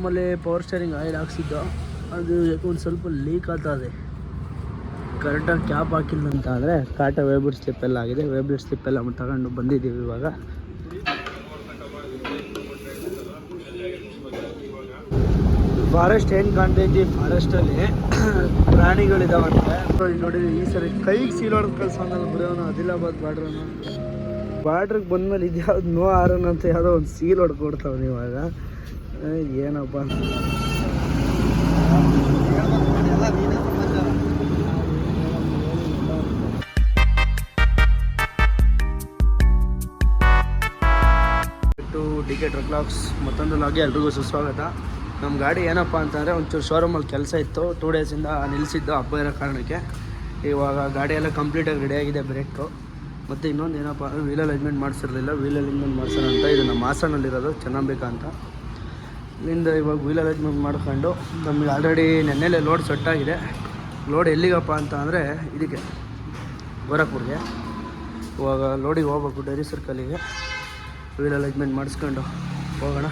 ಆಮೇಲೆ power steering oil ಹಾಕ್ಸಿದ್ದು. ಅದು ಒಂದು ಸ್ವಲ್ಪ ಲೀಕ್ ಆಗ್ತಾ ಇದೆ. ಕರೆಕ್ಟಾಗಿ ಕ್ಯಾಪ್ ಹಾಕಿಲ್ಲ ಅಂತ ಅಂದರೆ ಕಾಟ ವೇಬ್ರಿಡ್ ಸ್ಲಿಪ್ ಎಲ್ಲ ಆಗಿದೆ. ವೇಬ್ರಿಡ್ ಸ್ಲಿಪ್ ಎಲ್ಲ ತಗೊಂಡು ಬಂದಿದ್ದೀವಿ ಇವಾಗ. ಫಾರೆಸ್ಟ್ ಏನು ಕಾಣ್ತೈತಿ ಫಾರೆಸ್ಟಲ್ಲಿ ಪ್ರಾಣಿಗಳಿದಾವಂತೆ. ನೋಡಿದ್ರೆ ಈ ಸರಿ ಕೈಗೆ ಸೀಲ್ ಹೊಡೆದು ಕಳ್ಸೋನಲ್ಲ ಬರೋನು ಆದಿಲಾಬಾದ್ ಬಾರ್ಡ್ರನು ಬಾರ್ಡ್ರಿಗೆ ಬಂದಮೇಲೆ ಇದು ಯಾವ್ದು ನೋ ಆರನ್ ಅಂತ ಯಾವುದೋ ಒಂದು ಸೀಲ್ ಹೊಡ್ದು ಕೊಡ್ತಾವೆ ಇವಾಗ. ಏನಪ್ಪ? ಟು ಡಿ ಕೆ ಟ್ರಕ್ಲಾಕ್ಸ್ ಮತ್ತೊಂದು ಲಾಗಿ ಎಲ್ರಿಗೂ ಸುಸ್ವಾಗತ. ನಮ್ಮ ಗಾಡಿ ಏನಪ್ಪ ಅಂತಂದರೆ ಒಂಚೂರು ಶೋರೂಮಲ್ಲಿ ಕೆಲಸ ಇತ್ತು. ಟೂ ಡೇಸಿಂದ ನಿಲ್ಲಿಸಿದ್ದು ಹಬ್ಬ ಇರೋ ಕಾರಣಕ್ಕೆ. ಇವಾಗ ಗಾಡಿ ಎಲ್ಲ ಕಂಪ್ಲೀಟಾಗಿ ರೆಡಿಯಾಗಿದೆ ಬ್ರೇಕು ಮತ್ತು ಇನ್ನೊಂದು ಏನಪ್ಪ ಅಂದರೆ ವೀಲ್ ಅಲೈನ್ಮೆಂಟ್ ಮಾಡಿಸಿರಲಿಲ್ಲ. ವೀಲ್ ಅಲೈನ್ಮೆಂಟ್ ಮಾಡಿಸೋಣ ಅಂತ. ಇದು ನಮ್ಮ ಹಾಸನಲ್ಲಿರೋದು ಚೆನ್ನಾಗಬೇಕಾ ಅಂತ. ಇಲ್ಲಿಂದ ಇವಾಗ ವೀಲ್ ಅರೇಂಜ್ಮೆಂಟ್ ಮಾಡ್ಕೊಂಡು ನಮಗೆ ಆಲ್ರೆಡಿ ನೆನ್ನೆಲೆ ಲೋಡ್ ಸೆಟ್ಟಾಗಿದೆ ಲೋಡ್ ಎಲ್ಲಿಗಪ್ಪ ಅಂತ ಅಂದರೆ ಇದಕ್ಕೆ, ಗೋರಖ್ಪುರ್ಗೆ. ಇವಾಗ ಲೋಡಿಗೆ ಹೋಗ್ಬೇಕು ಡೈರಿ ಸರ್ಕಲಿಗೆ ವೀಲ್ ಅರೇಂಜ್ಮೆಂಟ್ ಮಾಡಿಸ್ಕೊಂಡು ಹೋಗೋಣ.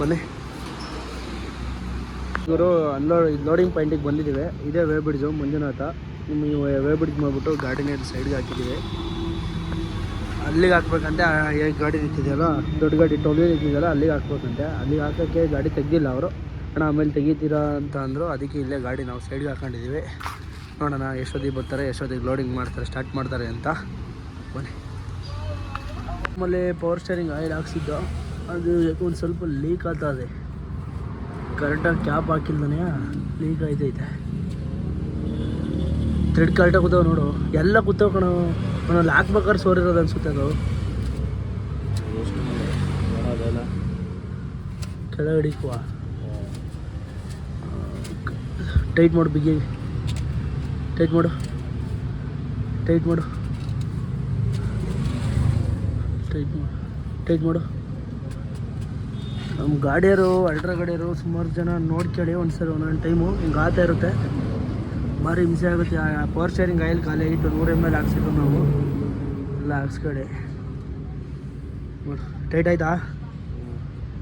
ಬನ್ನಿ. ಇವರು ಅನ್ಲೋಡ್ ಲೋಡಿಂಗ್ ಪಾಯಿಂಟಿಗೆ ಬಂದಿದ್ದೀವಿ. ಇದೇ ವೇ ಬ್ರಿಡ್ಜು ಮಂಜುನಾಥ ನಿಮ್ಮ ವೇ ಬ್ರಿಡ್ಜ್ ಮಾಡಿಬಿಟ್ಟು ಗಾರ್ಡನ್ ಸೈಡ್ಗೆ ಹಾಕಿದ್ದೀವಿ. ಅಲ್ಲಿಗೆ ಹಾಕ್ಬೇಕಂತೆ ಗಾಡಿ ನಿಂತಿದೆಯಲ್ಲ, ದೊಡ್ಡ ಗಾಡಿ, ಟೋಲ್ ನಿಂತಿದೆಯಲ್ಲ ಅಲ್ಲಿಗೆ ಹಾಕ್ಬೇಕಂತೆ. ಅಲ್ಲಿಗೆ ಹಾಕೋಕ್ಕೆ ಗಾಡಿ ತೆಗ್ದಿಲ್ಲ ಅವರು. ಅಣ್ಣ, ಆಮೇಲೆ ತೆಗಿತೀರಾ ಅಂತ ಅಂದರು. ಅದಕ್ಕೆ ಇಲ್ಲೇ ಗಾಡಿ ನಾವು ಸೈಡ್ಗೆ ಹಾಕೊಂಡಿದ್ದೀವಿ. ನೋಡೋಣ ಎಷ್ಟೊತ್ತಿಗೆ ಬರ್ತಾರೆ ಎಷ್ಟೊತ್ತಿಗೆ ಲೋಡಿಂಗ್ ಮಾಡ್ತಾರೆ ಸ್ಟಾರ್ಟ್ ಮಾಡ್ತಾರೆ ಅಂತ. ಬನ್ನಿ. ಆಮೇಲೆ ಪವರ್ ಸ್ಟೇರಿಂಗ್ ಆಯಿಲ್ ಹಾಕ್ಸಿದ್ದು. ಅದು ಒಂದು ಸ್ವಲ್ಪ ಲೀಕ್ ಆಗ್ತದೆ ಕರೆಕ್ಟಾಗಿ ಕ್ಯಾಪ್ ಹಾಕಿಲ್ದನೇ ಲೀಕ್ ಆಯ್ತೈತೆ. ಥ್ರೆಡ್ ಕರೆಕ್ಟಾಗಿ ಕೂತಾವ ನೋಡು. ಎಲ್ಲ ಕೂತಾವ ಕಣ. ಅವನಲ್ಲಿ ಹಾಕ್ಬೇಕಾದ್ರೆ ಸೋರಿರೋದು ಅನ್ಸುತ್ತೆ ಅದು. ಕೆಳಗೆ ಟೈಟ್ ಮಾಡು ಬಿಗಿ. ಟೈಟ್ ಮಾಡು. ಟೈಟ್ ಮಾಡು. ಟೈಟ್ ಮಾಡು. ಟೈಟ್ ಮಾಡು. ನಮ್ಮ ಗಾಡಿಯರು, ಅಲ್ಟ್ರಾ ಗಾಡಿಯರು ಸುಮಾರು ಜನ ನೋಡ್ಕೊಳ್ಳಿ ಒಂದ್ಸರಿ ಒಂದೊಂದು ಟೈಮು ಹಿಂಗೆ ಆಗ್ತಾ ಇರುತ್ತೆ. ಭಾರಿ ಹಿಂಸೆ ಆಗುತ್ತೆ. ಪವರ್ ಶೇರಿಂಗ್ ಆಯಿಲ್ ಖಾಲಿ ಆಗಿತ್ತು ನೂರ ಎಂ ಎಲ್ ಹಾಕ್ಸಿದ್ರು ನಾವು. ಎಲ್ಲ ಹಾಕ್ಸ್ಕೊಡಿ. ಟೈಟ್ ಆಯ್ತಾ?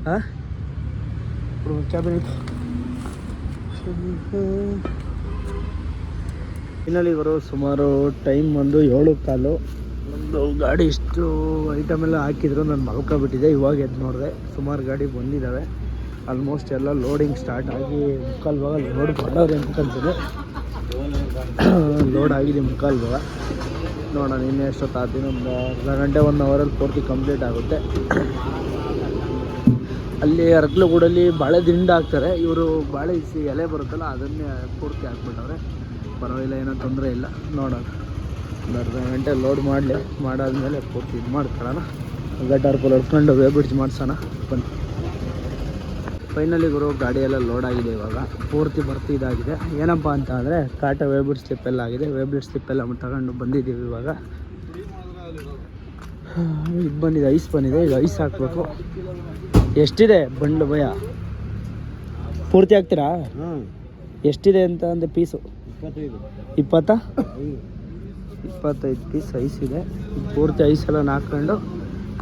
ಹಾಂ ಕ್ಯಾಬಿನೆಟ್ ಇವರು ಸುಮಾರು ಟೈಮ್ ಬಂದು ಏಳು ಕಾಲು. ಒಂದು ಗಾಡಿ ಇಷ್ಟು ಐಟಮ್ ಎಲ್ಲ ಹಾಕಿದ್ರು, ನಾನು ಮಲ್ಕೊಬಿಟ್ಟಿದ್ದೆ ಇವಾಗ ಎದ್ದು ನೋಡಿದೆ. ಸುಮಾರು ಗಾಡಿ ಬಂದಿದ್ದಾವೆ ಆಲ್ಮೋಸ್ಟ್ ಎಲ್ಲ ಲೋಡಿಂಗ್ ಸ್ಟಾರ್ಟ್ ಆಗಿ ಮುಕ್ಕಾಲು ಲೋಡ್ ಮಾಡೋದು ಅನ್ಕೊಂತೀನಿ ಲೋಡ್ ಆಗಿದೆ ಭಾಗ ನೋಡೋಣ ಇನ್ನೂ ಎಷ್ಟೊತ್ತು ಆಗ್ತೀನಿ ಒಂದು ಅರ್ಧ ಗಂಟೆ ಒನ್ ಅವರಲ್ಲಿ ಪೂರ್ತಿ ಕಂಪ್ಲೀಟ್ ಆಗುತ್ತೆ. ಅಲ್ಲಿ ಅರಕಲಗೂಡಲ್ಲಿ ಬಾಳೆ ದಿಂಡ ಹಾಕ್ತಾರೆ. ಇವರು ಬಾಳೆ ಇಸಿ ಎಲೆ ಬರುತ್ತಲ್ಲ, ಅದನ್ನೇ ಪೂರ್ತಿ ಹಾಕ್ಬಿಟ್ಟವ್ರೆ. ಪರವಾಗಿಲ್ಲ, ಏನೋ ತೊಂದರೆ ಇಲ್ಲ. ನೋಡೋಣ. ಒಂದು ಅರ್ಧ ಗಂಟೆ ಲೋಡ್ ಮಾಡಲಿ. ಮಾಡಾದ್ಮೇಲೆ ಪೂರ್ತಿ ಇದು ಮಾಡ್ಕೊಳ್ಳೋಣ. ಗಟ್ಟಾರ್ಪಲ್ ಹೊಡ್ಕೊಂಡು ವೇ ಬ್ರಿಡ್ಜ್ ಮಾಡ್ಸೋಣ. ಬನ್ನಿ. ಫೈನಲಿ ಗುರು ಗಾಡಿ ಎಲ್ಲ ಲೋಡ್ ಆಗಿದೆ ಇವಾಗ. ಪೂರ್ತಿ ಬರ್ತಿ ಇದಾಗಿದೆ. ಏನಪ್ಪ ಅಂತ ಅಂದರೆ ಕಾಟ ವೇಬ್ರಿಡ್ ಸ್ಲಿಪ್ ಎಲ್ಲ ಆಗಿದೆ. ವೇ ಬ್ರಿಡ್ಜ್ ಸ್ಲಿಪ್ ಎಲ್ಲ ತಗೊಂಡು ಬಂದಿದ್ದೀವಿ ಇವಾಗ. ಇದು ಬಂದಿದೆ, ಐಸ್ ಬಂದಿದೆ. ಈಗ ಐಸ್ ಹಾಕಬೇಕು. ಎಷ್ಟಿದೆ ಬಂಡ್ಲು ಭಯ? ಪೂರ್ತಿ ಹಾಕ್ತೀರಾ? ಎಷ್ಟಿದೆ ಅಂತ ಅಂದರೆ ಪೀಸು ಇಪ್ಪತ್ತ ಇಪ್ಪತ್ತಾ? ಇಪ್ಪತ್ತೈದು ಪೀಸ್ ಐಸ್ ಇದೆ. ಪೂರ್ತಿ ಐಸ್ ಎಲ್ಲ ಹಾಕ್ಕೊಂಡು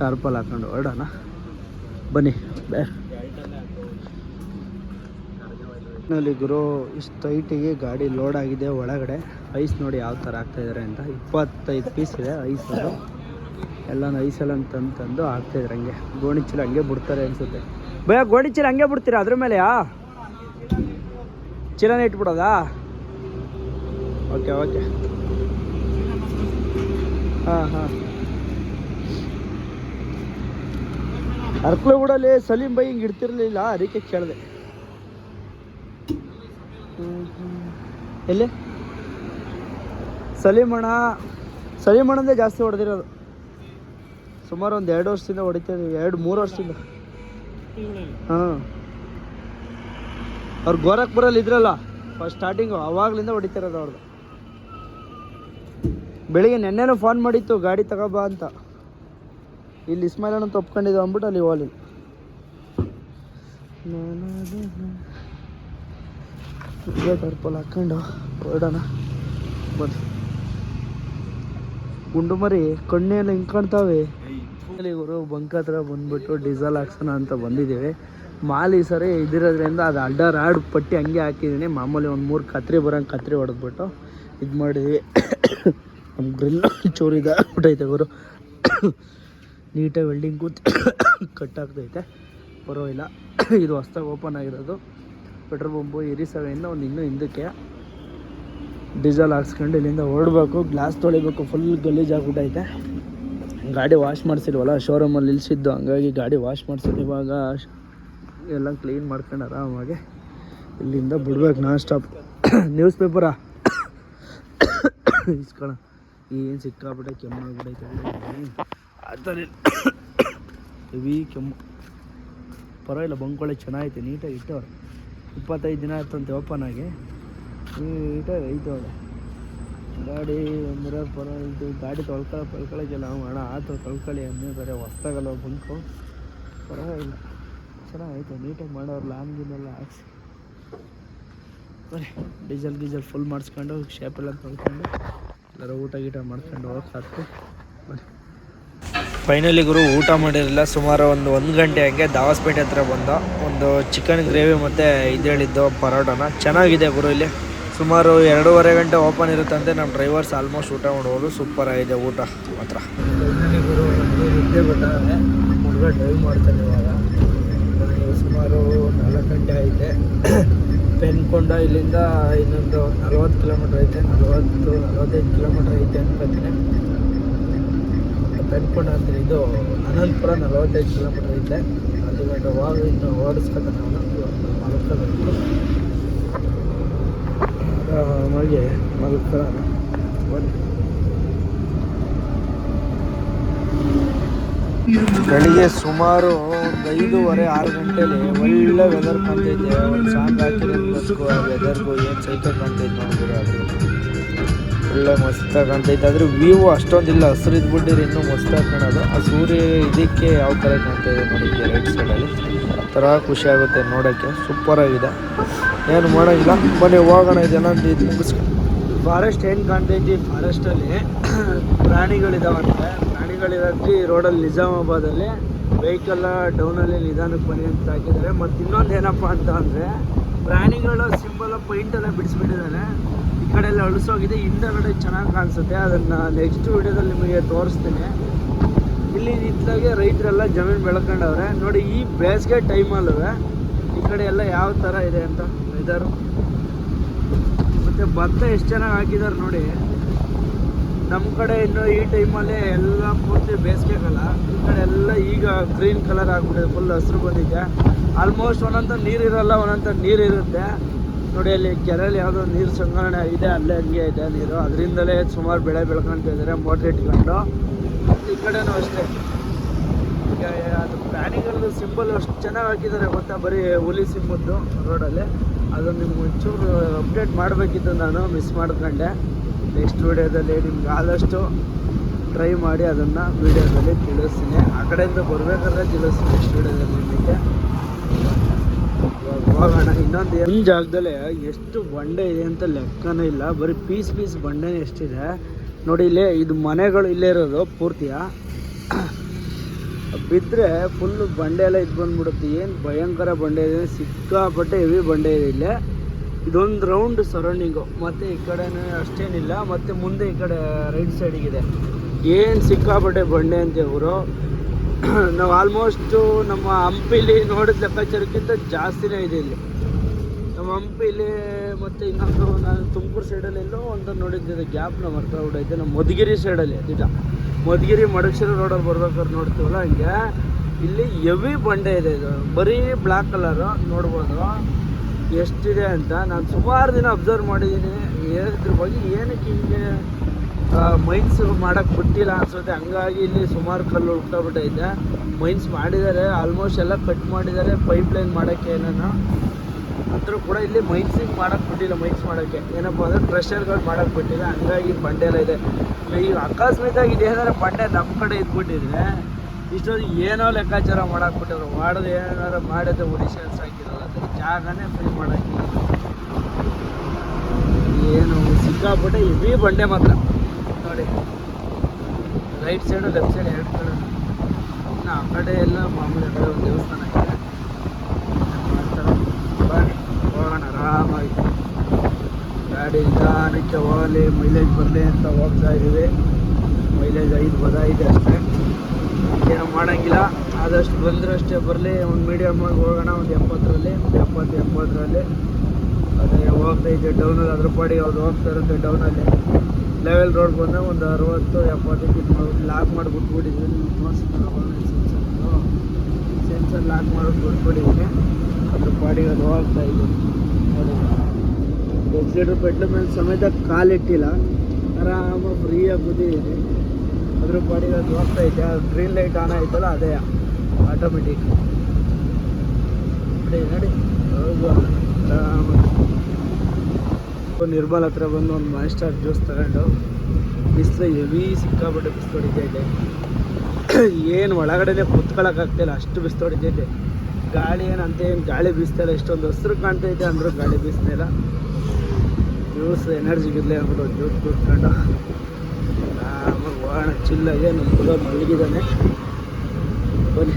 ಕಾರ್ಪಲ್ ಹಾಕ್ಕೊಂಡು ಹೊರಡೋಣ. ಬನ್ನಿ ಬೇ ನಲ್ಲಿ ಗುರು, ಇಷ್ಟು ಟೈಟಿಗೆ ಗಾಡಿ ಲೋಡ್ ಆಗಿದೆ, ಒಳಗಡೆ ಐಸ್ ನೋಡಿ ಯಾವ ಥರ ಆಗ್ತಾಯಿದ್ದಾರೆ ಅಂತ. ಇಪ್ಪತ್ತೈದು ಪೀಸ್ ಇದೆ ಐಸ್ ಅದು. ಎಲ್ಲ ಐಸ್ ಎಲ್ಲ ತಂದು ಹಾಕ್ತಾಯಿದ್ರು ಹಂಗೆ. ಗೋಣಿ ಚೀಲ ಹಂಗೆ ಬಿಡ್ತಾರೆ ಅನಿಸುತ್ತೆ. ಭಯ ಗೋಣಿ ಚೀಲ ಹಂಗೆ ಬಿಡ್ತೀರಾ ಅದ್ರ ಮೇಲೆ ಚೀಲನೇ ಇಟ್ಬಿಡೋದಾ? ಓಕೆ ಓಕೆ ಹಾಂ ಹಾಂ. ಅರ್ಕಲಗೂಡಲ್ಲಿ ಸಲೀಂ ಬೈ ಹಿಂಗೆ ಇಡ್ತಿರ್ಲಿಲ್ಲ, ಅದಕ್ಕೆ ಕೇಳಿದೆ. ಎಲ್ಲಿ? ಸಲೀಮಣ್ಣ. ಸಲೀಮಣ್ಣಂದೇ ಜಾಸ್ತಿ ಹೊಡೆದಿರೋದು. ಸುಮಾರು ಒಂದು ಎರಡು ವರ್ಷದಿಂದ ಹೊಡಿತಾರೆ ಎರಡು, ಮೂರು ವರ್ಷದಿಂದ. ಹಾಂ. ಅವ್ರು ಗೋರಖ್ಪುರಲ್ಲಿ ಇದ್ರಲ್ಲ ಫಸ್ಟ್ ಸ್ಟಾರ್ಟಿಂಗು ಅವಾಗಲಿಂದ ಹೊಡಿತಿರೋದು ಅವ್ರದ್ದು ಬೆಳಿಗ್ಗೆ ನೆನ್ನೆನೂ ಫೋನ್ ಮಾಡಿತ್ತು, ಗಾಡಿ ತಗೋಬಾ ಅಂತ. ಇಲ್ಲಿ ಇಸ್ಮಾಯಿಲ್ ಅಂತ ಒಪ್ಕೊಂಡಿದ್ದು ಅಂದ್ಬಿಟ್ಟು ಅಲ್ಲಿ ಹೋಗಲಿಲ್ಲ. ಟರ್ಪಲ್ ಹಾಕ್ಕೊಂಡು ಹೊರಡೋಣ ಬಂದು ಗುಂಡು ಮರಿ ಕಣ್ಣೆಲ್ಲ ಹಿಂಗೆ ಕಾಣ್ತಾವೆ ಇವರು ಬಂಕ್ ಹತ್ರ ಬಂದ್ಬಿಟ್ಟು ಡೀಸೆಲ್ ಹಾಕ್ಸೋಣ ಅಂತ ಬಂದಿದ್ದೀವಿ. ಮಾಲಿ ಸರಿ ಇದಿರೋದ್ರಿಂದ ಅದು ಅಡ್ಡ ರಾಡ್ ಪಟ್ಟಿ ಹಂಗೆ ಹಾಕಿದ್ದೀನಿ. ಮಾಮೂಲಿ ಒಂದು ಮೂರು ಕತ್ರಿ ಬರೋಂಗೆ ಕತ್ರಿ ಹೊಡೆದ್ಬಿಟ್ಟು ಇದು ಮಾಡಿದ್ವಿ. ನಮ್ಮ ಗ್ರಿಲ್ ಚೂರು ಇದಾಗ್ಬಿಟ್ಟೈತೆ ಗುರು. ನೀಟಾಗಿ ವೆಲ್ಡಿಂಗ್ ಕೂತ್ ಕಟ್ ಆಗ್ತೈತೆ. ಪರವಾಗಿಲ್ಲ. ಇದು ಹೊಸ್ದಾಗಿ ಓಪನ್ ಆಗಿರೋದು. ಪೆಟ್ರೋಲ್ ಪಂಪು ಇರಿಸವೆಯಿಂದ ಒಂದು ಇನ್ನೂ ಹಿಂದಕ್ಕೆ. ಡೀಸೆಲ್ ಹಾಕ್ಸ್ಕೊಂಡು ಇಲ್ಲಿಂದ ಹೊರಡಬೇಕು, ಗ್ಲಾಸ್ ತೊಳಿಬೇಕು ಫುಲ್ ಗಲೀಜ್ ಆಗ್ಬಿಟ್ಟೈತೆ. ಗಾಡಿ ವಾಶ್ ಮಾಡಿಸಿಲ್ವಲ್ಲ ಶೋರೂಮಲ್ಲಿ ನಿಲ್ಸಿದ್ದು, ಹಂಗಾಗಿ ಗಾಡಿ ವಾಶ್ ಮಾಡಿಸಿದ್ದು ಇವಾಗ ಎಲ್ಲ ಕ್ಲೀನ್ ಮಾಡ್ಕೊಂಡು ಆರಾಮಾಗಿ ಇಲ್ಲಿಂದ ಬಿಡ್ಬೇಕು ನಾನ್ ಸ್ಟಾಪ್ ನ್ಯೂಸ್ ಪೇಪರಾ ಇಸ್ಕೊಳ. ಏನು ಸಿಕ್ಕಾಬಿಟ್ಟೆ ಕೆಮ್ಮಾಗ್ಬಿಟ್ಟೈತೆ ಆ ಥರ ಹೆವಿ ಕೆಮ್ಮು. ಪರವಾಗಿಲ್ಲ ಬಂಕೊಳ್ಳೆ ಚೆನ್ನಾಗೈತೆ, ನೀಟಾಗಿ ಇಟ್ಟವ್ರೆ. ಇಪ್ಪತ್ತೈದು ದಿನ ಆಯ್ತಂತೆ ಓಪನ್ ಆಗಿ. ನೀಟಾಗಿ ಅವಳೆ ಗಾಡಿ ಮಿರರ್ ಪರ ಇದು ಗಾಡಿ ತೊಳ್ಕೊಳ್ಳೋ ತೊಳ್ಕೊಳ್ಳೋಕ್ಕೆಲ್ಲ ಹಣ ಆತು, ತೊಳ್ಕೊಳ್ಳಿ ಅಂದರೆ ಬೇರೆ ಹೊಸ್ದಾಗಲ್ಲ ಬಂಕು ಪರವಾಗಿಲ್ಲ. ಚೆನ್ನಾಗೈತೆ ನೀಟಾಗಿ ಮಾಡೋರು ಲಾನ್ ಗಿನ್ನೆಲ್ಲ ಹಾಕ್ಸಿ. ಬರೀ ಡೀಸೆಲ್, ಗೀಸೆಲ್ ಫುಲ್ ಮಾಡಿಸ್ಕೊಂಡು ಶೇಪೆಲ್ಲ ತೊಳ್ಕೊಂಡು, ಎಲ್ಲರೂ ಊಟ ಗೀಟ ಮಾಡ್ಕೊಂಡು ಹೋಗಿ ಸಾಕು. ಬರೀ ಫೈನಲಿ ಗುರು, ಊಟ ಮಾಡಿರಲಿಲ್ಲ. ಸುಮಾರು ಒಂದು ಒಂದು ಗಂಟೆ ಹಂಗೆ ದಾವಸ್ಪೇಟೆ ಹತ್ರ ಬಂದ. ಒಂದು ಚಿಕನ್ ಗ್ರೇವಿ ಮತ್ತು ಇದು ಹೇಳಿದ್ದು ಪರೋಟನ. ಚೆನ್ನಾಗಿದೆ ಗುರು ಇಲ್ಲಿ. ಸುಮಾರು ಎರಡೂವರೆ ಗಂಟೆ ಓಪನ್ ಇರುತ್ತಂತೆ. ನಮ್ಮ ಡ್ರೈವರ್ಸ್ ಆಲ್ಮೋಸ್ಟ್ ಊಟ ಮಾಡ್ಬೋದು. ಸೂಪರ್ ಆಗಿದೆ ಊಟ ಮಾತ್ರ. ಗುರು ನಿದ್ದೆ ಹುಡುಗ ಡ್ರೈವ್ ಮಾಡ್ತಾನೆ ಇವಾಗ. ಸುಮಾರು ನಾಲ್ಕು ಗಂಟೆ ಐತೆ ಪೆನ್ಕೊಂಡ ಇಲ್ಲಿಂದ ಇನ್ನೊಂದು ನಲ್ವತ್ತು ಕಿಲೋಮೀಟ್ರ್ ಐತೆ. ನಲ್ವತ್ತು, ನಲ್ವತ್ತೈದು ಕಿಲೋಮೀಟ್ರ್ ಐತೆ ಅನ್ಕೋತೀನಿ. ಪೆನ್ಕೊಂಡ ಅಂದರೆ ಇದು ಅನಂತಪುರ ನಲವತ್ತೈದು ಕಿಲೋಮೀಟರ್ ಇದೆ ಅದು ಗಂಟೆ ವಾಹನ ಇನ್ನು ಅವನು ಮಲ್ಕೋಬೇಕು ಆರಾಮಾಗಿ ಮಲ್ಕೊಳ್ಳೋಣ ಬೆಳಿಗ್ಗೆ ಸುಮಾರು ಒಂದು ಐದೂವರೆ, ಆರು ಗಂಟೆಲಿ ಒಳ್ಳೆ ವೆದರ್ ಕಾಣ್ತೈತೆ ಒಂದು ಸಾಂಗ್ ಹಾಕಿರೋದಕ್ಕೂ ಆ ವೆದರ್ಗೂ ಏನು ಸೈಕಲ್ ಕಾಣ್ತೈತೆ ನೋಡ್ಬೋದು ಅದು. ಒಳ್ಳೆ ಮಸ್ತಾಗಿ ಕಾಣ್ತೈತೆ ಆದರೆ ವ್ಯೂ ಅಷ್ಟೊಂದಿಲ್ಲ ಹಸಿರು ಇದ್ಬಿಟ್ಟಿರಿ ಇನ್ನೂ ಮಸ್ತಾಗಿ ಕಾಣೋದು. ಆ ಸೂರ್ಯ ಇದಕ್ಕೆ ಯಾವ ಥರ ಕಾಣ್ತಾ ಇದೆ ನೋಡಿ ರೈಟ್ ಸೈಡಲ್ಲಿ ಥರ ಖುಷಿ ಆಗುತ್ತೆ ನೋಡೋಕ್ಕೆ. ಸೂಪರ್ ಆಗಿದೆ. ಏನು ಮಾಡೋಂಗಿಲ್ಲ ಬನ್ನಿ, ಹೋಗೋಣ. ಇದೆಲ್ಲ ಇದು ಮುಗಿಸ್ಕೊಂಡು ಫಾರೆಸ್ಟ್ ಏನು ಕಾಣ್ತೈತಿ ಫಾರೆಸ್ಟಲ್ಲಿ ಪ್ರಾಣಿಗಳಿದಾವಂತೆ. ಪ್ರಾಣಿಗಳಿರೋದ್ರಿ ರೋಡಲ್ಲಿ ನಿಜಾಮಾಬಾದಲ್ಲಿ ವೆಹಿಕಲ್ ಡೌನಲ್ಲಿ ನಿಧಾನಕ್ಕೆ ಬನ್ನಿ ಅಂತ ಹಾಕಿದ್ದಾರೆ. ಮತ್ತು ಇನ್ನೊಂದು ಏನಪ್ಪ ಅಂತ ಅಂದರೆ ಪ್ರಾಣಿಗಳ ಸಿಂಬಲ್ ಪೈಂಟೆಲ್ಲ ಬಿಡಿಸ್ಬಿಟ್ಟಿದ್ದಾರೆ. ಕಡೆ ಎಲ್ಲ ಅಳಿಸೋಗಿದೆ ಹಿಂದಗಡೆ ಚೆನ್ನಾಗಿ ಕಾಣಿಸುತ್ತೆ. ಅದನ್ನು ನೆಕ್ಸ್ಟ್ ವಿಡಿಯೋದಲ್ಲಿ ನಿಮಗೆ ತೋರಿಸ್ತೀನಿ. ಇಲ್ಲಿ ನಿಂತಾಗೆ ರೈತರೆಲ್ಲ ಜಮೀನು ಬೆಳ್ಕೊಂಡವ್ರೆ. ನೋಡಿ ಈ ಬೇಸಿಗೆ ಟೈಮಲ್ಲೂ ಈ ಕಡೆ ಎಲ್ಲ ಯಾವ ಥರ ಇದೆ ಅಂತ ವೆದರು ಮತ್ತು ಭತ್ತ ಎಷ್ಟು ಚೆನ್ನಾಗಿ ಹಾಕಿದ್ದಾರೆ ನೋಡಿ. ನಮ್ಮ ಕಡೆ ಇನ್ನು ಈ ಟೈಮಲ್ಲೇ ಎಲ್ಲ ಪೂರ್ತಿ ಬೇಸಿಗೆ ಕಾಲ ಈ ಕಡೆ ಎಲ್ಲ ಈಗ ಗ್ರೀನ್ ಕಲರ್ ಆಗಿಬಿಟ್ಟಿದೆ. ಫುಲ್ ಹಸಿರು ಬಂದಿದೆ. ಆಲ್ಮೋಸ್ಟ್ ಒಂದೊಂದು ನೀರು ಇರೋಲ್ಲ ಒಂದೊಂದು ನೀರು ಇರುತ್ತೆ ನೋಡಿ, ಅಲ್ಲಿ ಕೆರೆಯಲ್ಲಿ ಯಾವುದೋ ನೀರು ಸಂಗ್ರಹಣೆ ಇದೆ ಅಲ್ಲೇ ಹಂಗೆ ಇದೆ ನೀರು. ಅದರಿಂದಲೇ ಸುಮಾರು ಬೆಳೆ ಬೆಳ್ಕೊಂತ ಇದ್ದಾರೆ ಮೋಟ್ರ್ ಇಟ್ಕೊಂಡು. ಈ ಕಡೆನೂ ಅಷ್ಟೇ. ಈಗ ಅದು ಪ್ರಾಣಿಗಳದ್ದು ಸಿಂಬಲ್ ಅಷ್ಟು ಚೆನ್ನಾಗಿ ಹಾಕಿದ್ದಾರೆ ಗೊತ್ತಾ? ಬರೀ ಹುಲಿ ಸಿಂಬದ್ದು ರೋಡಲ್ಲಿ. ಅದು ನಿಮ್ಗೆ ಒಂಚೂರು ಅಪ್ಡೇಟ್ ಮಾಡಬೇಕಿತ್ತು ನಾನು ಮಿಸ್ ಮಾಡ್ಕೊಂಡೆ. ನೆಕ್ಸ್ಟ್ ವೀಡಿಯೋದಲ್ಲಿ ನಿಮ್ಗೆ ಆದಷ್ಟು ಟ್ರೈ ಮಾಡಿ ಅದನ್ನು ವೀಡಿಯೋದಲ್ಲಿ ತಿಳಿಸ್ತೀನಿ. ಆ ಕಡೆಯಿಂದ ಬರಬೇಕಾದ್ರೆ ತಿಳಿಸ್ತೀನಿ ನೆಕ್ಸ್ಟ್ ವೀಡಿಯೋದಲ್ಲಿ ನಿಮಗೆ. ಹೋಗೋಣ ಇನ್ನೊಂದು ಇನ್ ಜಾಗದಲ್ಲಿ ಎಷ್ಟು ಬಂಡೆ ಇದೆ ಅಂತ ಲೆಕ್ಕನೇ ಇಲ್ಲ. ಬರೀ ಪೀಸ್ ಪೀಸ್ ಬಂಡೆನೇ ಎಷ್ಟಿದೆ. ನೋಡಿ ಇಲ್ಲೇ ಇದು ಮನೆಗಳು ಇಲ್ಲೇ ಇರೋದು ಪೂರ್ತಿಯ. ಬಿದ್ದರೆ ಫುಲ್ ಬಂಡೆ ಎಲ್ಲ ಇದು ಬಂದ್ಬಿಡುತ್ತೆ. ಏನು ಭಯಂಕರ ಬಂಡೆ ಇದೆ. ಸಿಕ್ಕಾಪಟ್ಟೆ ಹೆವಿ ಬಂಡೆ ಇದೆ ಇಲ್ಲೇ. ಇದೊಂದು ರೌಂಡ್ ಸರೌಂಡಿಂಗು ಮತ್ತು ಈ ಕಡೆನೇ ಅಷ್ಟೇನಿಲ್ಲ. ಮತ್ತು ಮುಂದೆ ಈ ಕಡೆ ರೈಟ್ ಸೈಡಿಗಿದೆ ಏನು ಸಿಕ್ಕಾಪಟ್ಟೆ ಬಂಡೆ ಅಂತ ಇವರು? ನಾವು ಆಲ್ಮೋಸ್ಟು ನಮ್ಮ ಹಂಪಿಲಿ ನೋಡಿದ ಲೆಕ್ಕಾಚಾರಕ್ಕಿಂತ ಜಾಸ್ತಿನೇ ಇದೆ ಇಲ್ಲಿ. ನಮ್ಮ ಹಂಪಿಲಿ ಮತ್ತು ಇನ್ನೊಂದು ನಾನು ತುಮಕೂರು ಸೈಡಲ್ಲಿ ಎಲ್ಲೋ ಒಂದು ನೋಡಿದ್ದೆ ಗ್ಯಾಪ್ ನಮ್ಮ ಹತ್ರ ಕೂಡ ಇದೆ ನಮ್ಮ ಮಧುಗಿರಿ ಸೈಡಲ್ಲಿ ದಿಟ ಮಧುಗಿರಿ ಮಡಕ್ಷರ ರೋಡಲ್ಲಿ ಬರ್ಬೇಕಾದ್ರೆ ನೋಡ್ತೀವಲ್ಲ ಹಂಗೆ? ಇಲ್ಲಿ ಹೆವಿ ಬಂಡೆ ಇದೆ ಇದು. ಬರೀ ಬ್ಲ್ಯಾಕ್ ಕಲರು ನೋಡ್ಬೋದು. ಎಷ್ಟಿದೆ ಅಂತ ನಾನು ಸುಮಾರು ದಿನ ಅಬ್ಸರ್ವ್ ಮಾಡಿದ್ದೀನಿ ಏನಿದ್ರ ಬಗ್ಗೆ ಏನಕ್ಕೆ ಹಿಂಗೆ ಮೈನ್ಸ್ ಮಾಡೋಕ್ಕೆ ಬಿಟ್ಟಿಲ್ಲ ಅನ್ಸುತ್ತೆ. ಹಂಗಾಗಿ ಇಲ್ಲಿ ಸುಮಾರು ಕಲ್ಲು ಉಳ್ಕೊಬಿಟ್ಟೈತೆ ಮೈನ್ಸ್ ಮಾಡಿದ್ದಾರೆ ಆಲ್ಮೋಸ್ಟ್ ಎಲ್ಲ ಕಟ್ ಮಾಡಿದ್ದಾರೆ ಪೈಪ್ ಲೈನ್ ಮಾಡೋಕ್ಕೆ ಏನೇನೋ. ಅದ್ರೂ ಕೂಡ ಇಲ್ಲಿ ಮೈನ್ಸಿಂಗ್ ಮಾಡೋಕ್ಕೆ ಬಿಟ್ಟಿಲ್ಲ ಮೈನ್ಸ್ ಮಾಡೋಕ್ಕೆ. ಏನಪ್ಪ ಅಂದರೆ ಪ್ರೆಷರ್ಗಳು ಮಾಡೋಕ್ಕೆ ಬಿಟ್ಟಿಲ್ಲ, ಹಂಗಾಗಿ ಬಂಡೆ ಎಲ್ಲ ಇದೆ. ಈಗ ಅಕಸ್ಮಾತಾಗಿ ಇದೇನಾದ್ರು ಬಂಡೆ ನಮ್ಮ ಕಡೆ ಇದ್ಬಿಟ್ಟಿದ್ರೆ ಇಷ್ಟೊಂದು ಏನೋ ಲೆಕ್ಕಾಚಾರ ಮಾಡೋಕ್ಕೆ ಬಿಟ್ಟಿದ್ರು. ಮಾಡೋದು ಏನಾರು ಮಾಡಿದ್ರೆ ಒಡಿಶನ್ಸ್ ಹಾಕಿರೋದು ಅದಕ್ಕೆ ಜಾಗನೇ ಫ್ರೀ ಮಾಡೋಕ್ಕೆ ಏನು ಸಿಕ್ಕಾಪಟ್ಟೆ ಹೆವಿ ಬಂಡೆ ಮಾತ್ರ. ರೈಟ್ ಸೈಡು ಲೆಫ್ಟ್ ಸೈಡ್ ಎರಡು ಕಡೆ. ಇನ್ನು ಆ ಕಡೆ ಎಲ್ಲ ಮಾಮೂಲಿ ಕಡೆ ಒಂದು ದೇವಸ್ಥಾನ ಇದೆ. ಆರಾಮಾಗಿ. ಗಾಡಿ ನಿಧಾನಕ್ಕೆ ಹೋಗಲಿ ಮೈಲೇಜ್ ಬರಲಿ ಅಂತ ಹೋಗ್ತಾ ಇದ್ದೀವಿ. ಮೈಲೇಜ್ ಐದು ಬದಾಯಿದೆ ಅಷ್ಟೇ. ಏನೂ ಮಾಡೋಂಗಿಲ್ಲ. ಆದಷ್ಟು ಬಂದರೂ ಅಷ್ಟೇ ಬರಲಿ. ಒಂದು ಮೀಡಿಯಮ್ ಆಗಿ ಹೋಗೋಣ, ಒಂದು ಎಪ್ಪತ್ತರಲ್ಲಿ ಒಂದು ಎಪ್ಪತ್ತು ಎಂಬತ್ತರಲ್ಲಿ ಅದೇ ಹೋಗ್ತಾ ಇದ್ದೆ ಡೌನಲ್ಲಿ ಅದ್ರ ಪಾಡಿಗೆ ಅವ್ರು ಹೋಗ್ತಾ ಇರುತ್ತೆ ಡೌನಲ್ಲಿ ಲೆವೆಲ್ ರೋಡ್ ಬಂದಾಗ ಒಂದು ಅರವತ್ತು, ಎಪ್ಪತ್ತಕ್ಕೆ ಲಾಕ್ ಮಾಡಿ ಲಾಕ್ ಮಾಡಿ ಬಿಟ್ಬಿಟ್ಟಿದ್ದೀನಿ ಸೆನ್ಸರ್ ಲಾಕ್ ಮಾಡಿ ಬಿಟ್ಬಿಟ್ಟಿದ್ದೀನಿ ಅದ್ರ ಬಾಡಿಗೆ ಅದು ಹೋಗ್ತಾ ಇದ್ದೀನಿ ನೋಡಿ ಎಕ್ಸಿಲೇಟರ್ ಮೇಲೆ ಸಮೇತ ಕಾಲಿಟ್ಟಿಲ್ಲ ಆರಾಮಾಗಿ ಫ್ರೀಯಾಗಿ ಕೂತಿದ್ದೀನಿ ಅದ್ರ ಬಾಡಿಗೆ ಅದು ಹೋಗ್ತಾ ಇದೆ. ಗ್ರೀನ್ ಲೈಟ್ ಆನ್ ಆಯ್ತಲ್ಲ, ಅದೇ ಆಟೋಮೆಟಿಕ್ ನೋಡಿ ನೋಡಿ. ಆರಾಮಾಗಿ ನಿರ್ಮಲ್ ಹತ್ರ ಬಂದು ಒಂದು ಮಾಸ್ಟರ್ ಜ್ಯೂಸ್ ತಗೊಂಡು ಬಿಸಿಲು ಹೆವಿ ಸಿಕ್ಕಾಪಟ್ಟೆ ಬಿಸಿಲು ಹೊಡಿತೈತೆ ಏನು ಒಳಗಡೆನೆ ಕುತ್ಕೊಳ್ಳೋಕ್ಕಾಗ್ತಿಲ್ಲ ಅಷ್ಟು ಬಿಸಿಲು ಹೊಡಿತೈತೆ ಗಾಳಿ ಏನು ಅಂತ ಏನು ಗಾಳಿ ಬೀಸ್ತಾ ಇಲ್ಲ, ಇಷ್ಟೊಂದು ಹಸಿರು ಕಾಣ್ತೈತೆ ಅಂದರೂ ಗಾಳಿ ಬೀಸ್ತಾ ಇಲ್ಲ. ಜ್ಯೂಸ್ ಎನರ್ಜಿ ಇರಲಿ ಅಂದ್ಬಿಟ್ಟು ಜ್ಯೂಸ್ ಕುತ್ಕೊಂಡು ಆಮೇಲೆ ಹೋಗೋಣ ಚಿಲ್ಲಾಗೆ ನಮ್ಮ ಕೂಡ ಮಲಗಿದ್ದಾನೆ. ಬನ್ನಿ.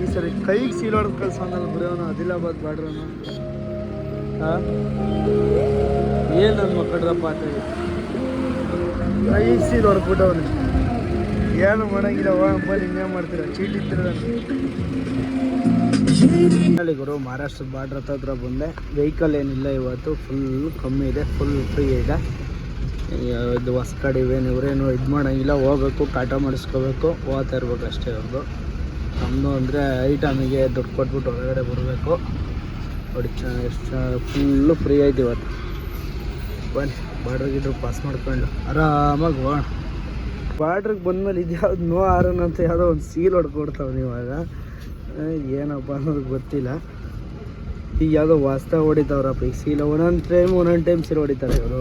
ಈ ಸರಿ ಕೈಗೆ ಸೀಲ್ ಹೊಡೆದು ಕಳ್ಸೋನಲ್ಲ ಬರೋನು ಆದಿಲಾಬಾದ್ ಬಾಡ್ರನು ಏನು ನನ್ನ ಮಕ್ಕಳಪ್ಪ ಅಂತ ಕೈಗೆ ಸೀಲ್ ಹೊಡೆದ್ಬಿಟ್ಟವನು ಏನು ಮಾಡೋಂಗಿಲ್ಲ ಹೋಗ ಬನ್ನಿ ಇನ್ನೇನು ಮಾಡ್ತೀರ? ಚೀಟಿ ಅಲ್ಲಿ ಗುರು, ಮಹಾರಾಷ್ಟ್ರ ಬಾರ್ಡ್ರ್ ಹತ್ರ ಬಂದೆ. ವೆಹಿಕಲ್ ಏನಿಲ್ಲ ಇವತ್ತು. ಫುಲ್ ಕಮ್ಮಿ ಇದೆ. ಫುಲ್ ಫ್ರೀ ಇದೆ. ಇದು ಹೊಸ ಕಡೆ ಇವೇನು, ಇವರೇನು ಇದು ಮಾಡೋಂಗಿಲ್ಲ. ಹೋಗ್ಬೇಕು, ಕಾಟ ಮಾಡಿಸ್ಕೋಬೇಕು. ಹೋಗ್ತಾ ಇರ್ಬೇಕು ಅಷ್ಟೇ ಅವ್ರದ್ದು ನಮ್ಮದು ಅಂದರೆ ಐಟಮಿಗೆ ದುಡ್ಡು ಕೊಟ್ಬಿಟ್ಟು ಹೊರಗಡೆ ಬರಬೇಕು. ನೋಡಿ ಚೆನ್ನಾಗಿ ಎಷ್ಟು ಚೆನ್ನಾಗಿ ಫುಲ್ಲು ಫ್ರೀ ಆಯ್ತು ಇವತ್ತು. ಬನ್ನಿ ಬಾರ್ಡ್ರ್ ಇದ್ರು ಪಾಸ್ ಮಾಡ್ಕೊಂಡು ಆರಾಮಾಗಿ ಹೋಗೋಣ. ಬಾರ್ಡ್ರಿಗೆ ಬಂದಮೇಲೆ ಇದು ಯಾವ್ದು ನೋ ಆರನ್ ಅಂತ ಯಾವುದೋ ಒಂದು ಸೀಲ್ ಹೊಡ್ಕೊಡ್ತಾವೆ ಇವಾಗ ಏನಪ್ಪ ಅನ್ನೋದು ಗೊತ್ತಿಲ್ಲ. ಈಗ ಯಾವುದೋ ವಾಸ್ತ ಹೊಡಿತಾವ್ರಪ್ಪ. ಈಗ ಸೀಲ ಒಂದೊಂದು ಟೈಮ್ ಒಂದೊಂದು ಟೈಮ್ ಸೀಲ್ ಹೊಡಿತಾರೆ ಇವರು.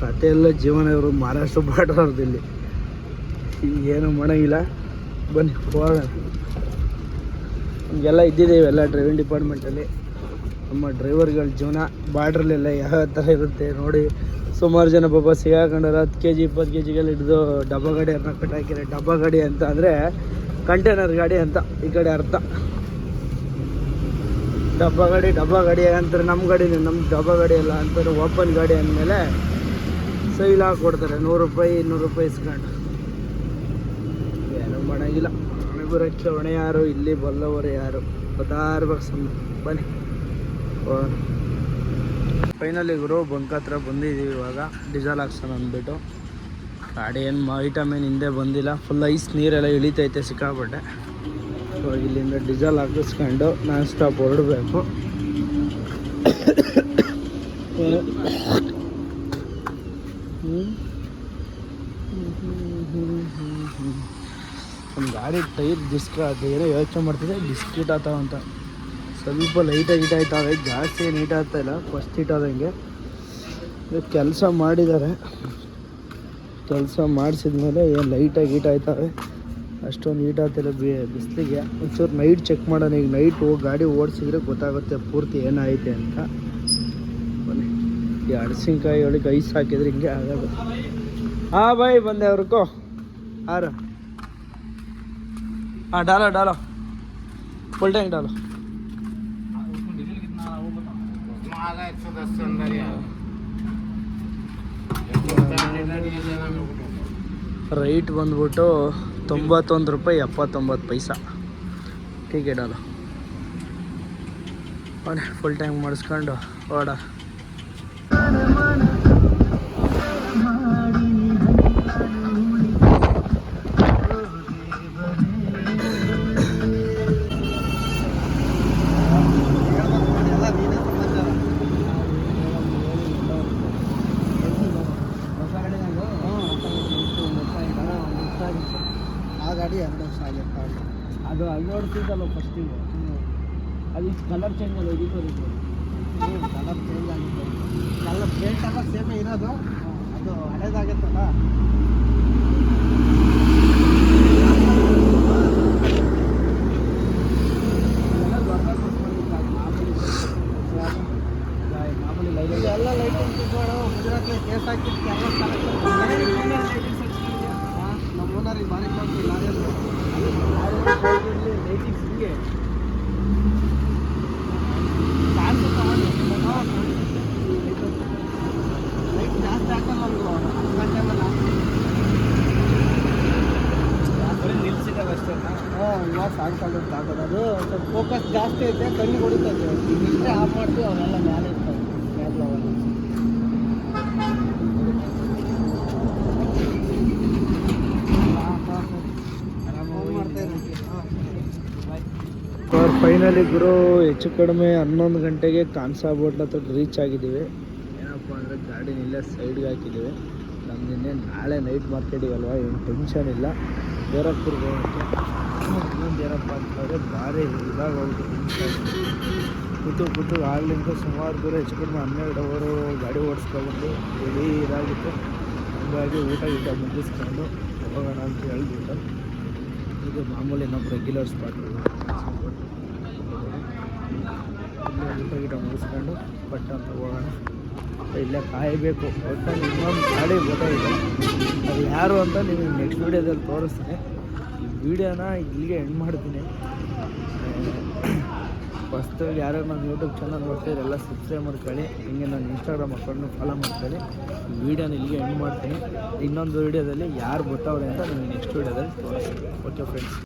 ಕತೆ ಎಲ್ಲ ಜೀವನ ಇವರು ಮಹಾರಾಷ್ಟ್ರ ಬಾರ್ಡರ್ ಅವ್ರದ್ದು ಇಲ್ಲಿ ಏನು ಮಾಡೋಂಗಿಲ್ಲ. ಬನ್ನಿ, ಹೋಗೋಣ. ಹಿಂಗೆಲ್ಲ ಇದ್ದಿದೆ ಇವೆಲ್ಲ ಡ್ರೈವಿಂಗ್ ಡಿಪಾರ್ಟ್ಮೆಂಟಲ್ಲಿ ನಮ್ಮ ಡ್ರೈವರ್ಗಳ ಜೀವನ ಬಾರ್ಡ್ರಲ್ಲೆಲ್ಲ ಯಾವ ಥರ ಇರುತ್ತೆ ನೋಡಿ. ಸುಮಾರು ಜನ ಪಾಪ ಸಿಗಾಕೊಂಡಾರ ಹತ್ತು ಕೆ ಜಿ ಇಪ್ಪತ್ತು ಕೆ ಜಿಗೆಲ್ಲ ಹಿಡಿದು ಡಬ್ಬ ಗಾಡಿಯನ್ನ ಕಟ್ಟಾಕಿದ್ದಾರೆ ಡಬ್ಬ ಗಾಡಿ ಅಂತ ಅಂದರೆ ಕಂಟೈನರ್ ಗಾಡಿ ಅಂತ ಈ ಕಡೆ ಅರ್ಥ. ಡಬ್ಬ ಗಾಡಿ ಡಬ್ಬ ಗಾಡಿ ಅಂತಾರೆ ನಮ್ಮ ಗಾಡಿನೇ ನಮ್ಮ ಡಬ್ಬ ಗಾಡಿ ಅಲ್ಲ ಅಂತಾರೆ ಓಪನ್ ಗಾಡಿ ಅಂದಮೇಲೆ ಸೈಲ್ ಹಾಕ್ಕೊಡ್ತಾರೆ ನೂರು ರೂಪಾಯಿ, ಇನ್ನೂರು ರೂಪಾಯಿ ಇಸ್ಕೊಂಡು. ಏನೂ ಮಾಡೋಂಗಿಲ್ಲ. ಹೊಣೆ ಬರೋಕ್ಕೆ ಹೊಣೆ ಯಾರು? ಇಲ್ಲಿ ಬಲ್ಲವರು ಯಾರು? ಗೊತ್ತಾ ಸಮ ಬನ್ನಿ. ಫೈನಲಿ ಗುರು ಬಂಕ್ ಹತ್ರ ಬಂದಿದ್ದೀವಿ ಇವಾಗ. ಡೀಸೆಲ್ ಹಾಕ್ಸೋಣ ಅಂದ್ಬಿಟ್ಟು. ಗಾಡಿ ಏನು ಐಟಮ್ ಏನು ಹಿಂದೆ ಬಂದಿಲ್ಲ. ಫುಲ್ ಐಸ್ ನೀರೆಲ್ಲ ಇಳಿತೈತೆ ಸಿಕ್ಕಾಪಟ್ಟೆ. ಇವಾಗ ಇಲ್ಲಿಂದ ಡೀಸೆಲ್ ಹಾಕಿಸ್ಕೊಂಡು ನಾನ್ ಸ್ಟಾಪ್ ಹೊರಡಬೇಕು. ನಮ್ಮ ಗಾಡಿ ಟೈರ್ ಡಿಸ್ಕ್ ಏನೋ ಯೋಚನೆ ಮಾಡ್ತಿದ್ದೆ ಡಿಸ್ಕಿಟ್ ಆತಾವ ಅಂತ. ಸ್ವಲ್ಪ ಲೈಟಾಗಿ ಹೀಟ್ ಆಯ್ತಾವೆ ಜಾಸ್ತಿ ಏನು ಹೀಟ್ ಆಗ್ತಾ ಇಲ್ಲ ಫಸ್ಟ್ ಹೀಟ್ ಆದಂಗೆ. ಕೆಲಸ ಮಾಡಿದ್ದಾರೆ. ಕೆಲಸ ಮಾಡಿಸಿದ್ಮೇಲೆ ಏನು ಲೈಟಾಗಿ ಹೀಟ್ ಆಯ್ತಾವೆ ಅಷ್ಟೊಂದು ಹೀಟ್ ಆಗ್ತಿಲ್ಲ ಬಿ ಬಿಸಿಲಿಗೆ. ಒಂಚೂರು ನೈಟ್ ಚೆಕ್ ಮಾಡೋಣ, ಈಗ ನೈಟ್ ಹೋಗಿ ಗಾಡಿ ಓಡಿಸಿದ್ರೆ ಗೊತ್ತಾಗುತ್ತೆ ಪೂರ್ತಿ ಏನಾಯಿತೆ ಅಂತ. ಬನ್ನಿ, ಈ ಹಣಸಿನ್ಕಾಯಿ ಒಳಗೆ ಐಸ್ ಹಾಕಿದ್ರೆ ಹಿಂಗೆ ಆಗೋದು. ಹಾಂ ಬಾಯ್ ಬಂದೆ ಅವ್ರಿಗೂ ಆರ. ಹಾಂ डालो ಡಾಲೋ. ಫುಲ್ ಟ್ಯಾಂಕ್ ಡಾಲೋ. ರೈಟ್ ಬಂದ್ಬಿಟ್ಟು ತೊಂಬತ್ತೊಂದು ರೂಪಾಯಿ ಎಪ್ಪತ್ತೊಂಬತ್ತು ಪೈಸಾ. ಟಿಕೆಟ್ ಅಲ್ಲ ಫುಲ್ ಟ್ಯಾಂಕ್ ಮಾಡಿಸ್ಕೊಂಡು ಓಡ ನೋಡ್ತಿದ್ದಲ್ಲ ಫಸ್ಟಿಗೆ ಅದು ಕಲರ್ ಚೇಂಜ್ ಅಲ್ಲ ಇದಕ್ಕೆ ಕಲರ್ ಚೇಂಜ್ ಆಗಿದೆ ಕಲರ್ ಪೇಂಟ್ ಎಲ್ಲ ಸೇಮೇ ಇರೋದು ಅದು ಹಳೇದಾಗತ್ತಲ್ಲ ಮಾಮೂಲಿ ಲೈಟ್ ಎಲ್ಲ ಲೈಟಿಂಗ್ ಗುಜರಾತ್ಲಿ ಕೇಸ್ ಹಾಕಿದ್ದು ಎಲ್ಲ ನಮ್ಮ ಓನರಿಗೆ ಭಾರಿ ಕೊಡ್ತೀವಿ ಲಾರಿಯಲ್ಲಿ ಲೈಟಿಂಗ್ಸ್ ಹಿಂಗೆ ಅಂತ ಹಾಕೋದು ಅದು ಸ್ವಲ್ಪ ಫೋಕಸ್ ಜಾಸ್ತಿ ಐತೆ ಕಣ್ಣಿಗೆ ಹೊಡಿತೈತೆ ಇಷ್ಟೇ ಆಫ್ ಮಾಡ್ತೀವಿ ಅವನ್ನೆಲ್ಲ ಮೇಲೆ ಇರ್ತವೆ ಕ್ಯಾಬ್ ಲೆವೆಲ್ ಫೈನಲಿ ಗುರು, ಹೆಚ್ಚು ಕಡಿಮೆ ಹನ್ನೊಂದು ಗಂಟೆಗೆ ಕಾನ್ಸಾ ಬೋಟ್ಲ ಹತ್ರ ರೀಚ್ ಆಗಿದ್ದೀವಿ. ಏನಪ್ಪ ಅಂದರೆ ಗಾಡಿ ಇಲ್ಲೇ ಸೈಡ್ಗೆ ಹಾಕಿದ್ದೀವಿ. ನಮ್ದು ಇನ್ನೇನು ನಾಳೆ ನೈಟ್ ಮಾರ್ಕೆಟಿಗೆ ಅಲ್ವಾ ಏನು ಟೆನ್ಷನ್ ಇಲ್ಲ. ಗೋರಖ್ಪುರ್ಗೆ ಹೋಗೋಕ್ಕೆ ಇನ್ನೊಂದು ಏನಪ್ಪ ಅಂತಂದರೆ ಭಾರಿ ಇದಾಗ ಹೋಗ್ಬಿಟ್ಟು ಕೂತು ಕೂತು ಆಗ್ಲಿಂದ ಸುಮಾರು ದೂರ, ಹೆಚ್ಚು ಕಡಿಮೆ ಹನ್ನೆರಡು ಅವರು ಗಾಡಿ ಓಡಿಸ್ಕೊಂಡು ಇಡೀ ಇದಾಗಿತ್ತು. ಹಂಗಾಗಿ ಊಟ ಗೀಟ ಮುಗಿಸ್ಕೊಂಡು ಹೋಗೋಣ ಅಂತ ಹೇಳ್ಬಿಟ್ಟು. ಇದು ಮಾಮೂಲಿ ನಮ್ಮ ರೆಗ್ಯುಲರ್ ಸ್ಪಾಟ್ ಇಲ್ಲೇ ಊಟ ಗೀಟ ಮುಗಿಸ್ಕೊಂಡು ಬಟ್ ಅಂತ ಹೋಗೋಣ. ಇಲ್ಲೇ ಕಾಯಬೇಕು. ಒಟ್ಟಲ್ಲಿ ಇನ್ನೊಂದು ಗಾಡಿ ಗೊತ್ತಾಗಿದೆ ಅದು ಯಾರು ಅಂತ ನಿಮಗೆ ನೆಕ್ಸ್ಟ್ ವೀಡಿಯೋದಲ್ಲಿ ತೋರಿಸ್ತೀನಿ. ಈ ವಿಡಿಯೋನ ಇಲ್ಲಿಗೆ ಎಂಡ್ ಮಾಡ್ತೀನಿ. ಫಸ್ಟ್ ಯಾರು ನನ್ನ ಯೂಟ್ಯೂಬ್ ಚಾನಲ್ ನೋಡ್ತೀರಿ ಎಲ್ಲ ಸಬ್ಸ್ಕ್ರೈಬ್ ಮಾಡ್ಕೊಳ್ಳಿ. ಹಿಂಗೆ ನಾನು ಇನ್ಸ್ಟಾಗ್ರಾಮ್ ಅಕೌಂಟ್ನ ಫಾಲೋ ಮಾಡ್ಕೊಳ್ಳಿ. ಈ ವಿಡಿಯೋನ ಇಲ್ಲಿಗೆ ಎಂಡ್ ಮಾಡ್ತೀನಿ. ಇನ್ನೊಂದು ವೀಡಿಯೋದಲ್ಲಿ ಯಾರು ಗೊತ್ತವ್ರೆ ಅಂತ ನಿಮಗೆ ನೆಕ್ಸ್ಟ್ ವೀಡಿಯೋದಲ್ಲಿ ತೋರಿಸ್ತೀನಿ. Okay friends